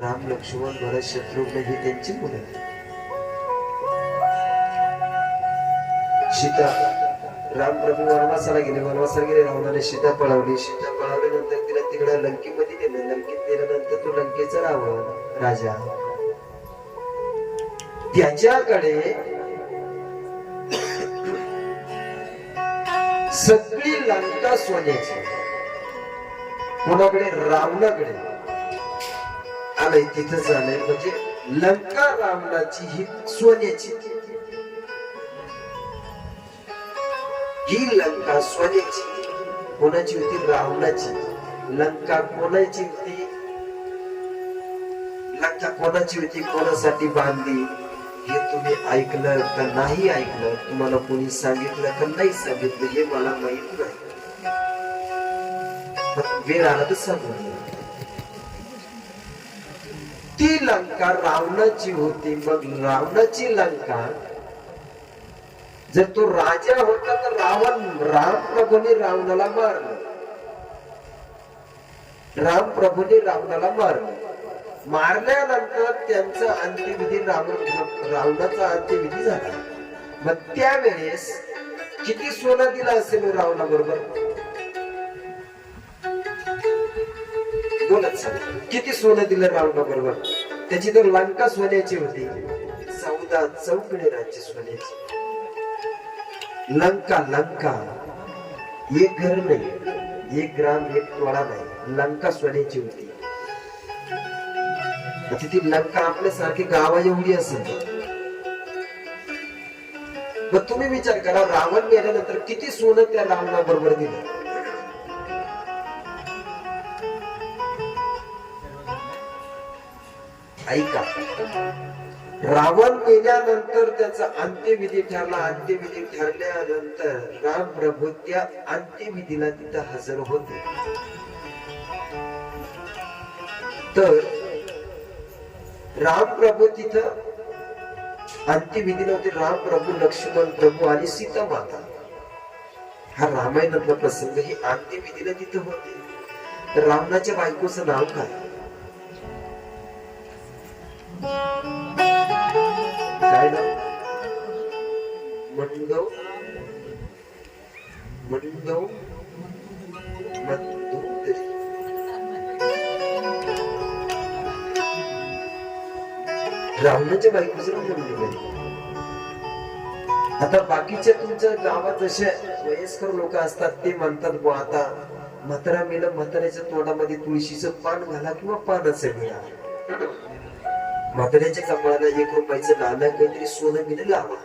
राम लक्ष्मण भरत शत्रुघ्न ही त्यांची मुलं सीता राम प्रभू वनवासाला गेले. वनवासाला गेले रावणाने सीता पळवली. सीता पळवल्यानंतर तिला तिकडे लंकेमध्ये नेलं. लंकेत नेल्यानंतर तो लंकेचा रावण राजा. त्याच्याकडे सगळी लंका सोन्याची. कोणाकडे? रावणाकडे. झालंय तिथं झालंय. म्हणजे लंका रावणाची ही सोन्याची ही लंका सोन्याची कोणाची होती? रावणाची लंका कोणाची होती? लंका कोणाची होती? कोणासाठी बांधली? हे तुम्ही ऐकलं का नाही ऐकलं? तुम्हाला कोणी सांगितलं का नाही सांगितलं हे मला माहीत नाही. वेळ आला तर सांगून ती लंका रावणाची होती. मग रावणाची लंका जर तो राजा होता तर रावण राम प्रभूने रावणाला मारलं. राम प्रभूने रावणाला मारलं. मारल्यानंतर त्यांचा अंत्यविधी रावण रावणाचा अंत्यविधी झाला. मग त्यावेळेस किती सोनं दिला असेल रावणा बोलत सांग. किती सोनं दिलं रावणा बरोबर? त्याची तर लंका सोन्याची होती. चौदा चौकडे राज्य सोन्याची. लंका लंका. एक घर नाही एक ग्राम एक तोळा नाही. लंका सोन्याची होती. आता ती लंका आपल्यासारखी गावा एवढी असेल. मग तुम्ही विचार करा रावण गेल्यानंतर किती सोनं त्या रावणा बरोबर दिलं? ऐका. रावण केल्यानंतर त्याचा अंत्यविधी ठरला. अंत्यविधी ठरल्यानंतर राम प्रभू त्या अंत्यविधीला तिथं हजर होते. तर राम प्रभू तिथं अंत्यविधीला होते. राम प्रभू लक्ष्मण प्रभू आणि सीता माता हा रामायणातला प्रसंग हे अंत्यविधीला तिथं होते. तर रावणाच्या बायकोचं नाव काय? काय नाव? रावणाच्या बायकोचं नाव आता बाकीच्या तुमच्या गावात जसे वयस्कर लोक असतात ते म्हणतात बो आता म्हातारा मेलं म्हाताऱ्याच्या तोंडामध्ये तुळशीचं पान घाला किंवा पानाचं मिळा. म्हाताऱ्याच्या कमळाला एक रुपयाचं लाला काहीतरी सोनं मिळेल लावा.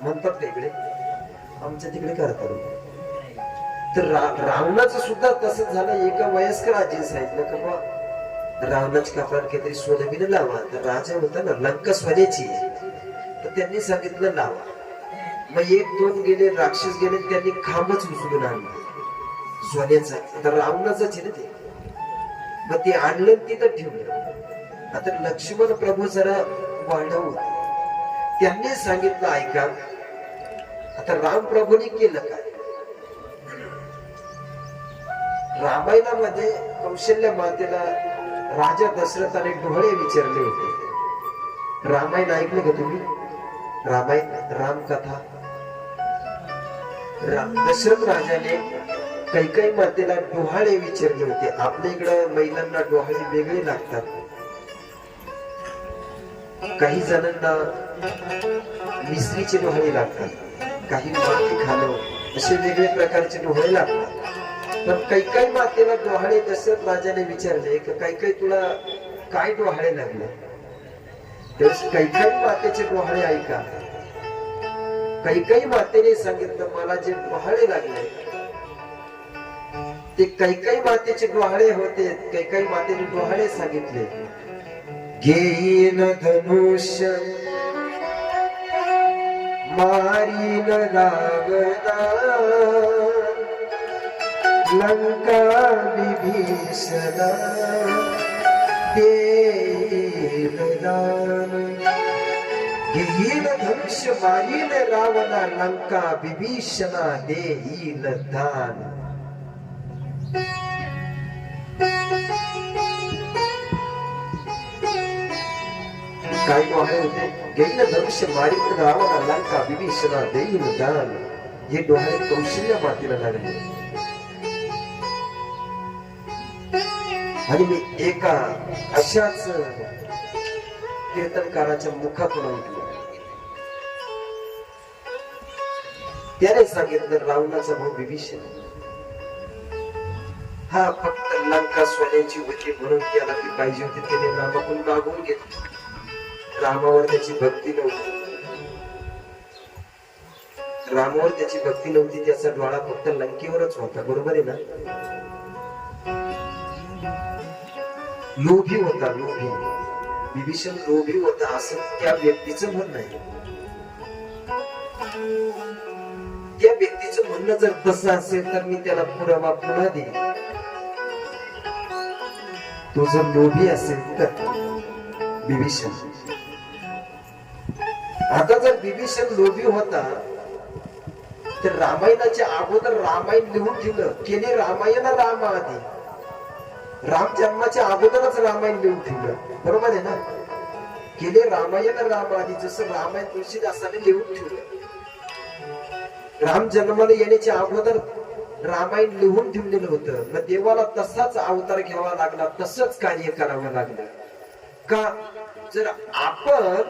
म्हणतात वेगळे आमच्या तिकडे करतात. तर रा- रावणाचं सुद्धा तसं झालं. एका वयस्कर आजीने सांगितलं का बा रावणाच्या कपाळात काहीतरी सोनं बिनं लावा. तर राजा होता ना लंका सोन्याची तर त्यांनी सांगितलं लावा. मग एक दोन गेले राक्षस गेले त्यांनी खांबच उचलून आणला. सोन्याचा. तर रावणाचाच आहे ना ते. मग ते आणलं तिथं ठेवलं. आता लक्ष्मण प्रभू जरा वाढव त्यांनी सांगितलं ऐका आता राम प्रभूने केलं काय? रामायणामध्ये कौशल्य मातेला राजा दशरथाने डोळे विचारले होते. रामायण ऐकलं का तुम्ही? रामायण रामकथा. राम दशरथ राजाने कैकई मातेला डोहाळे विचारले होते. आपल्या इकडं महिलांना डोहाळे वेगळे लागतात. काही जणांना मिसरीचे डोहळे लागतात. काही माती खाणं असे वेगळे प्रकारचे डोहळे लागतात. पण काही काही मातेला डोहाळे दशरथ राजाने विचारले की काही काही तुला काय डोहाळे लागले? तर काही काही मातेचे डोहाळे ऐका. काही काही मातेने सांगितलं मला जे डोहाळे लागले ते काही काही मातेचे डोहाळे होते. काही काही मातेने डोहाळे सांगितले. घेईन धनुष्य मारीन रावणा लंका विभीषण देईन दान. घेईल धनुष्य मारीन रावणा लंका विभीषणा देईन दान. आणि मी एका अशाच कीर्तनकाराच्या मुखातून ऐकलं त्याने सांगितलं रावणाचा भाऊ विभीषण हा फक्त लंका सोन्याची होती म्हणून त्याला ती पाहिजे होती त्याने नामाकून मागून घेतली. रामावर त्याची भक्ती नव्हती. रामावर त्याची भक्ती नव्हती त्याचा डोळा फक्त लंकेवरच होता बरोबर आहे ना? लोभी होता लोभी. विभीषण लोभी होता असं त्या व्यक्तीचं म्हणणं आहे. त्या व्यक्तीचं म्हणणं जर तसं असेल तर मी त्याला पुरावा पुन्हा देईन. तो जर लोभी असेल तर विभीषण. आता जर विभीषण लोभी होता तर रामायणाच्या अगोदर रामायण लिहून ठेवलं. केले रामायण राम आधी. राम जन्माच्या अगोदरच रामायण लिहून ठेवलं. बरोबर आहे ना? केले रामायण राम आधी जसं रामायण तुळशीदासाने लिहून ठेवलं. राम जन्माला येण्याच्या अगोदर रामायण लिहून ठेवलेलं होतं. मग देवाला तसाच अवतार घ्यावा लागला तसंच कार्य करावं लागलं. का? जर आपण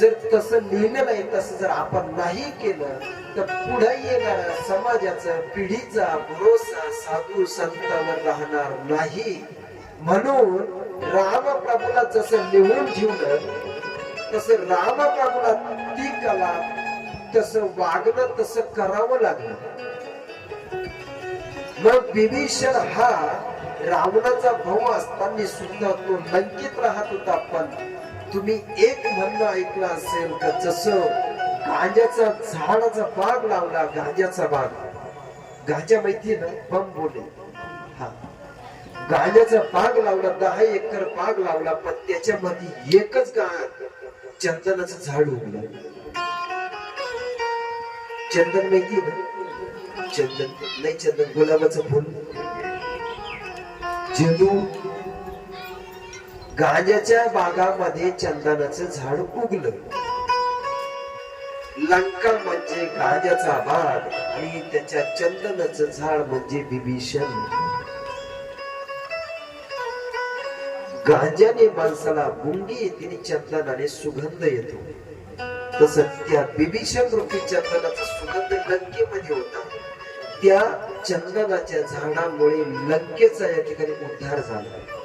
जर तसं लिहिलं नाही तसं जर आपण नाही केलं तर पुढे येणाऱ्या समाजाचा पिढीचा भरोसा साधू संतांवर राहणार नाही. म्हणून रामप्रभूला जसं लिहून ठेवलं तसं रामप्रभूला ती कला तसं वागणं तसं करावं लागलं. मग विभीषण हा रावणाचा भाऊ असताना सुद्धा तो लंकित राहत होता पण तुम्ही एक म्हणणं ऐकलं असेल तर जसं गांजाचा झाडाचा बाग लावला गांजाचा बाग. गांजा माहितीये ना? बम बोले. हा. गांजाचा बाग लावला दहा एकर बाग लावला पण त्याच्यामध्ये एकच गा चंदनाचं झाड उगलं. चंदन माहिती ना? चंदन. नाही चंदन गुलाबाचं फुल. झेंडू गांजाच्या बागामध्ये चंदनाचं झाड उगलं. लंका म्हणजे गांजाचा बाग आणि त्याच्या चंदनाचं झाड म्हणजे विभीषण. गांजाने माणसाला गुंगी येते आणि चंदनाने सुगंध येतो. तस त्या विभीषण रूपी चंदनाचा सुगंध लंकेमध्ये होता. त्या चंदनाच्या झाडामुळे लंकेचा या ठिकाणी उद्धार झाला.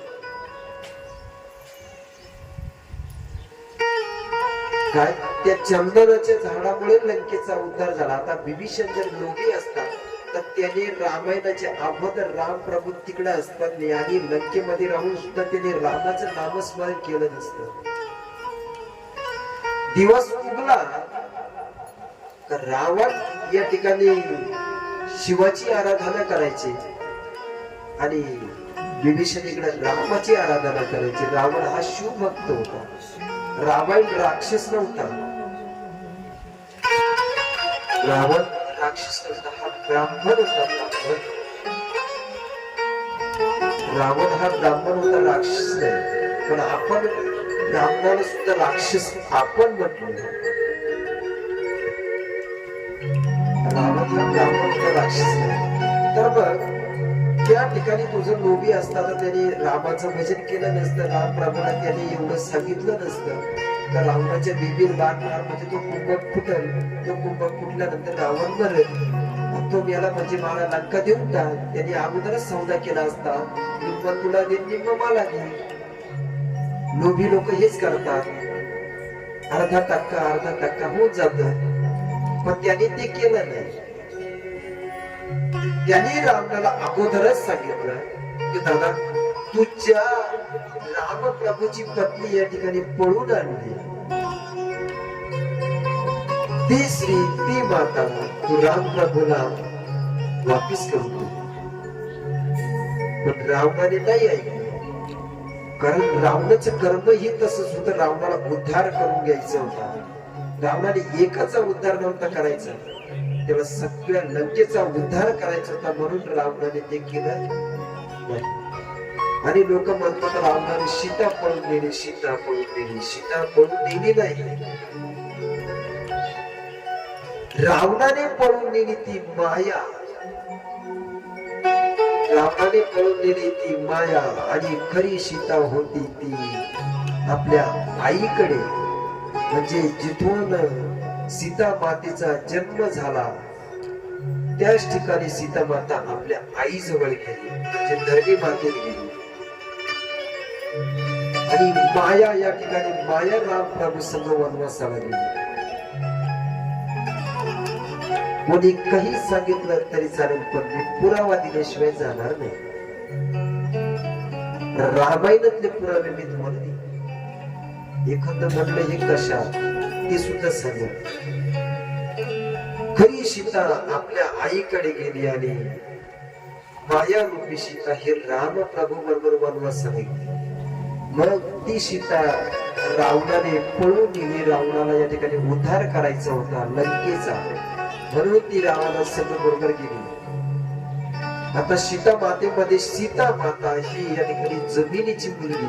काय? त्या चंदनाच्या झाडामुळे लंकेचा उद्धार झाला. आता विभीषण जर लोभी असतात तर त्याने रामायणाचे अगोदर राम प्रभू तिकडे असतात आणि लंकेमध्ये राहून सुद्धा त्याने रामाचं नामस्मरण केलं नसतं. दिवस उगला. तर रावण या ठिकाणी शिवाची आराधना करायची आणि विभीषण इकडे रामाची आराधना करायची. रावण हा शिव भक्त होता. रावण राक्षस नव्हता. रावण राक्षस नव्हता हा ब्राह्मण होता रावण हा ब्राह्मण होता राक्षस नाही. पण आपण ब्राह्मणाला सुद्धा राक्षस आपण म्हटलं. रावण हा ब्राह्मण होता राक्षस नाही. तर बघ त्या ठिकाणी तुझं लोभी असताना त्यांनी त्याने रामाचं भजन केलं नसतं राम प्रभूला त्याने एवढं सांगितलं नसतं. तर रावणाच्या बिबीर बाण मार म्हणजे तो कुंभक फुटल तो कुंभक फुटल्यानंतर रावण मरेल मग तो याला म्हणजे मला लंका देऊन टाक. त्याने अगोदरच सौदा केला असता. निम्म तुला दे निम्म मला दे लोभी लोक हेच करतात. अर्धा टक्का अर्धा टक्का होत जात. पण त्याने ते केलं नाही. त्यांनी रावणाला अगोदरच सांगितलं की दादा तुझ्या रामप्रभूची पत्नी या ठिकाणी पळून आणली. ती श्री ती माता तू रामप्रभूला वापिस करून पण रावणाने नाही ऐकलं. कारण रावणाचं कर्म हे तसंच होतं. रावणाला उद्धार करून घ्यायचं होता. रावणाने एकाचा उद्धार नव्हता करायचा. तेव्हा सगळ्या लंकेचा उद्धार करायचा होता म्हणून रावणाने ते केलं आणि लोक म्हणतात रावणाने सीता पळून नेली सीता पळून नेली सीता पळून नेली नाही. रावणाने पळून नेली ती माया. रावणाने पळून नेली ती माया आणि खरी सीता होती ती आपल्या आईकडे. म्हणजे जिथून सीता मातेचा जन्म झाला. त्याच ठिकाणी सीता माता आपल्या आई जवळ गेली म्हणजे धरणी मातेत गेली. आणि माया या ठिकाणी माया राम प्रभू संघ वनवासाला गेली. कोणी काही सांगितलं तरी चालेल पण मी पुरावा दिल्याशिवाय जाणार नाही. रामायणातले पुरावे मी तुम्हाला एखादं म्हणलं हे कशा ते सुद्धा सांगेल खरी सीता आपल्या आईकडे गेली आणि माया रूपी सीता हे राम प्रभू बरोबर वनवास सांगितले. मग ती सीता रावणाने पळून गेली रावणाला या ठिकाणी उद्धार करायचा होता लंकेचा. म्हणून ती रावणा सगळं बरोबर गेली. आता सीता मातेमध्ये सीता माता ही या ठिकाणी जमिनीची मुलगी.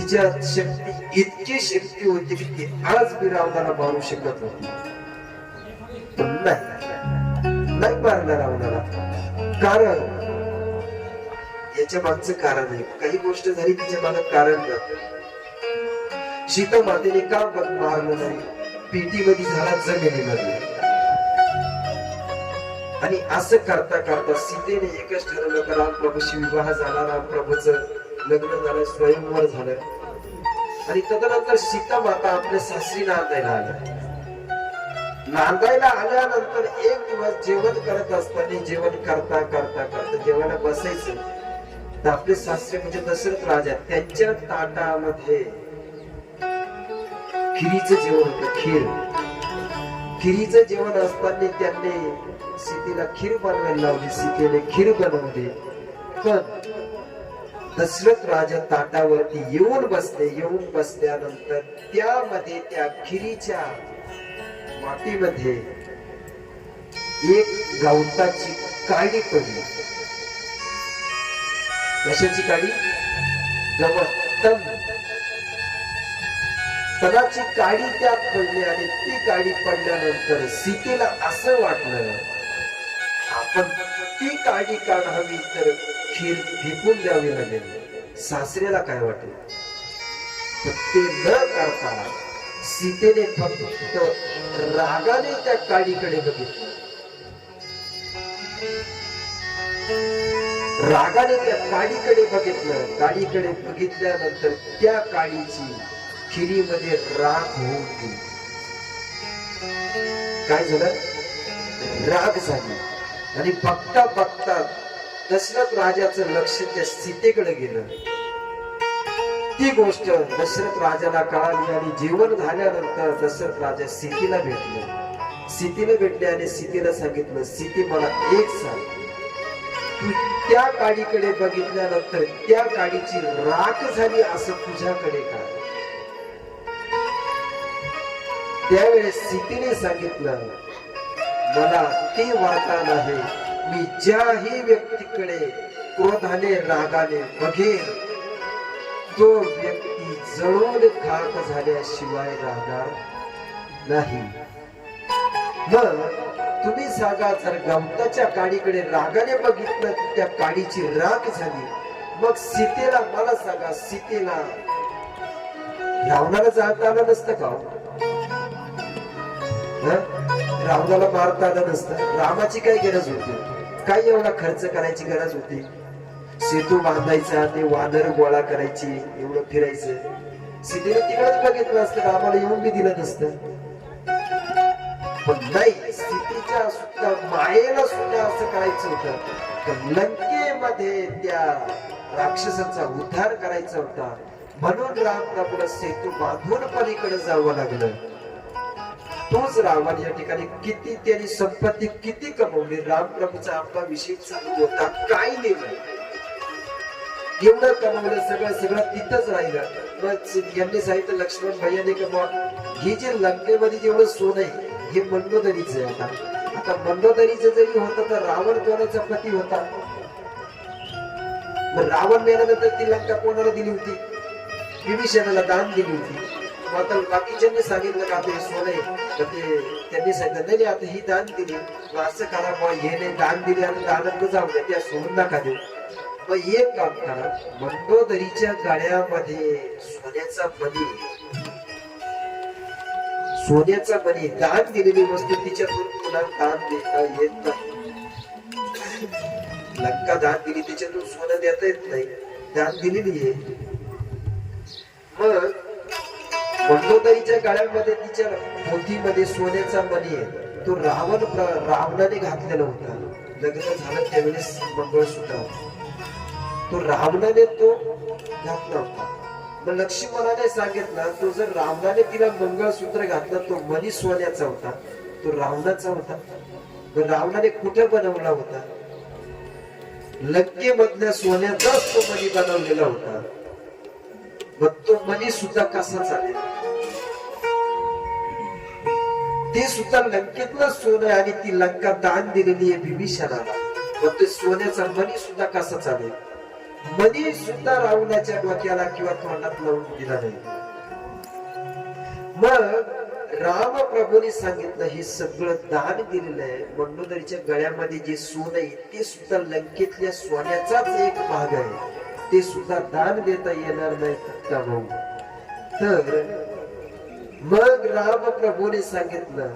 तिच्यात शक्ती इतकी शक्ती होती की ती आज बी रावणाला मारू शकत होती पण नाही. मारणार रावणाला. कारण याच्या मागचं कारण आहे. काही गोष्ट झाली तिच्यामागे कारण नाही सीता मातेने का मारलं नाही? पेटीमध्ये झाला जमिनीमध्ये आणि असं करता करता सीतेने एकच ठरवलं का रामप्रभूशी विवाह झाला रामप्रभूच लग्न झालं स्वयंवर झालं. आणि तदनंतर सीता माता आपल्या सासरी नांदायला आल्या. नांदायला आल्यानंतर एक दिवस जेवण करत असताना जेवण करता करता करता जेवायला बसायचं. तर आपले सासरे म्हणजे दशरथ राजा त्यांच्या ताटामध्ये खिरीच जेवण होत खीर. खिरीच जेवण असताना त्यांनी सीतेला खीर बनवायला लावली सीतेने खीर बनवली. पण दशरथ राजा ताटावरती येऊन बसले. येऊन बसल्यानंतर त्यामध्ये त्या खिरीच्या मातीमध्ये एक गवताची काडी पडली. कशाची काडी? गवत तण तणाची काडी त्यात पडली आणि ती काडी पडल्यानंतर सीतेला असं वाटलं आपण ती काडी काढावी तर खीर फेकून द्यावी लागेल. सासऱ्याला काय वाटेल? ते न करता सीतेने फक्त रागाने त्या काडीकडे बघितलं. रागाने त्या काडीकडे बघितलं. काडीकडे बघितल्यानंतर त्या काडीची खिरीमध्ये राग होऊन गेली. काय झालं? राग झाली. आणि बघता बघता दशरथ राजाचं लक्ष त्या सीतेकडे गेलं. ती गोष्ट दशरथ राजाला कळाली आणि जेवण झाल्यानंतर दशरथ राजा सीतेला भेटले. सीतेला भेटले आणि सीतेला सांगितलं सीते मला एक सांग. तू त्या काडीकडे बघितल्यानंतर त्या काडीची राख झाली असं तुझ्याकडे काय त्यावेळेस सीतेने सांगितलं मला ती वाटा नाही. मी ज्याही व्यक्तीकडे क्रोधाने रागाने बघेन तो व्यक्ती जळून खाक झाल्याशिवाय राहणार नाही. मग तुम्ही सांगा जर गवताच्या काडीकडे रागाने बघितलं तर त्या काडीची राख झाली. मग सीतेला मला सांगा सीतेला रावणाला जाता आलं नसतं का हो? रावणाला मारता आलं नसतं. रामाची काय गरज होती. काय एवढा खर्च करायची गरज होती. सेतू बांधायचा ते वादर गोळा करायची एवढं फिरायचं. सीतेने तिकडच बघितलं असतं रामाला येऊन बी दिलं नसतं. पण नाही सीतेच्या सुद्धा मायेला सुद्धा असं करायचं होतं. तर लंकेमध्ये त्या राक्षसाचा उद्धार करायचा होता. म्हणून राम प्रभूला सेतू बांधून पलीकडे जावं लागलं. तोच रावण या ठिकाणी किती त्यांनी संपत्ती किती कमवली. रामप्रभूचा आपला विषय चालू होता. काय नेलं एवढं कमवलं सगळं सगळं तिथंच राहिलं. मग यांनी सांगितलं लक्ष्मण भैयाने का बुवा, हे जे लंकेमध्ये जेवढं सोनं आहे हे मंदोदरीच आहे आता. आता मंदोदरीचं जरी होतं तर रावण कोणाचा पती होता? मग रावण मेल्यानंतर ती लंका कोणाला दिली होती? विभीषणाला दान दिली होती. मग आता बाकीच्यांनी सांगितलं का ते सोने तर ते त्यांनी सांगितलं नाही आता ही दान दिली. मग असं करा मग हे नाही दान दिले आणि दानंद जाऊ द्या त्या सोडून नका देऊ. मग एक काम करा मंडोदरीच्या गाड्यामध्ये सोन्याचा मणी सोन्याचा मणी दान दिलेली वस्तू तिच्यातून पुन्हा दान देता येत नाही. लंका दान दिली त्याच्यातून सोनं देता येत नाही. दान दिलेली आहे. मग मंगोदरीच्या गळ्यामध्ये तिच्या मोतीमध्ये सोन्याचा मणी आहे. तो रावण रावणाने घातलेला होता. लग्न झालं त्यावेळेस मंगळसूत्र तो रावणाने तो घातला होता. मग लक्ष्मणाने सांगितलं तो जर रावणाने तिला मंगळसूत्र घातलं तो मणी सोन्याचा होता. तो रावणाचा होता. मग रावणाने कुठे बनवला होता? लंकेमधल्या सोन्याचाच तो मणी बनवलेला होता. मग तो मणी सुद्धा कसा चालेल? ते सुद्धा लंकेतलं सोनं आहे आणि ती लंका दान दिलेली आहे बिभीषणाला मग ते सोन्याचा मणी सुद्धा कसा चालेल? मणी सुद्धा रावणाच्या डोक्याला किंवा तोंडात लावून दिला नाही. मग राम प्रभूने सांगितलं हे सगळं दान दिलेलं आहे. मंडोदरीच्या गळ्यामध्ये जे सोनं आहे ते सुद्धा लंकेतल्या सोन्याचाच एक भाग आहे. ते सुद्धा दान देता येणार नाही का भाऊ. तर मग राम प्रभूने सांगितलं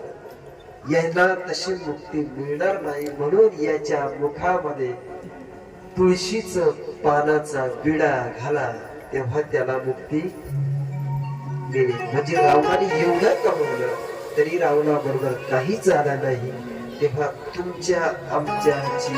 यांना तशी मुक्ती मिळणार नाही म्हणून याच्या मुखामध्ये तुळशीच पानाचा विडा घाला. तेव्हा त्याला मुक्ती मिळेल. म्हणजे रावणाने एवढं कमवलं तरी रावणा बरोबर काहीच आला नाही. तेव्हा तुमच्या आमच्याची